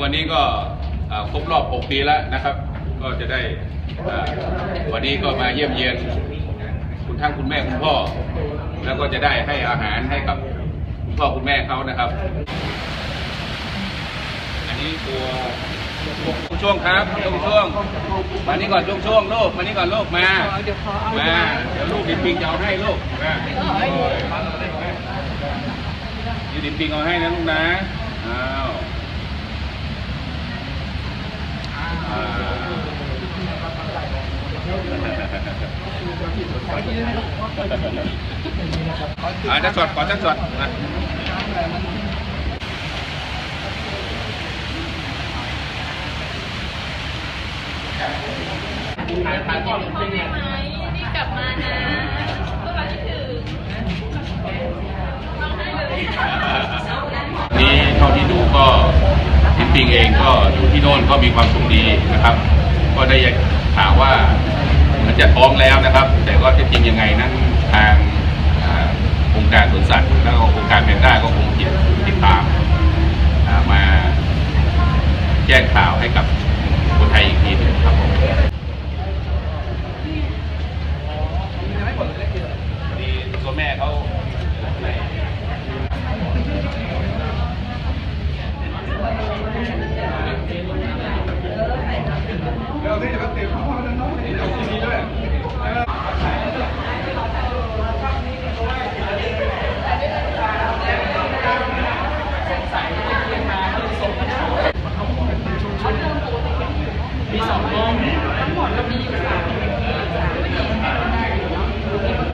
วันนี้ก็ครบรอบ 6 ปีแล้วนะครับ ก็จะได้วันนี้ก็มาเยี่ยมเยียนคุณทั้งคุณแม่คุณพ่อ แล้วก็จะได้ให้อาหารให้กับคุณพ่อคุณแม่เขานะครับ อันนี้ตัวช่วงครับช่วงช่วงมานี่ก่อนช่วงช่วงลูกมานี่ก่อนลูกมามาเดี๋ยวลูกดิปิงจะเอาให้ลูกมายูดิปิงเอาให้นะลูกนะอ้าว อาจะสดก่อนจะสดมาพ่อได้ไหมนี่กลับมานะก็มาคิดถึงนี่เท่าที่ดูก็ทิปปิงเองก็อยู่ที่โน่นก็มีความสุขดีนะครับ ก็ได้ข่าวว่า มันจะท้องแล้วนะครับ แต่ก็จะจริงยังไงนั้นทางองค์การสวนสัตว์แล้วก็องค์การแพนด้าก็คงติดตามมาแจ้งข่าวให้กับคนไทยอีกทีนึงครับผมตัวแม่เขา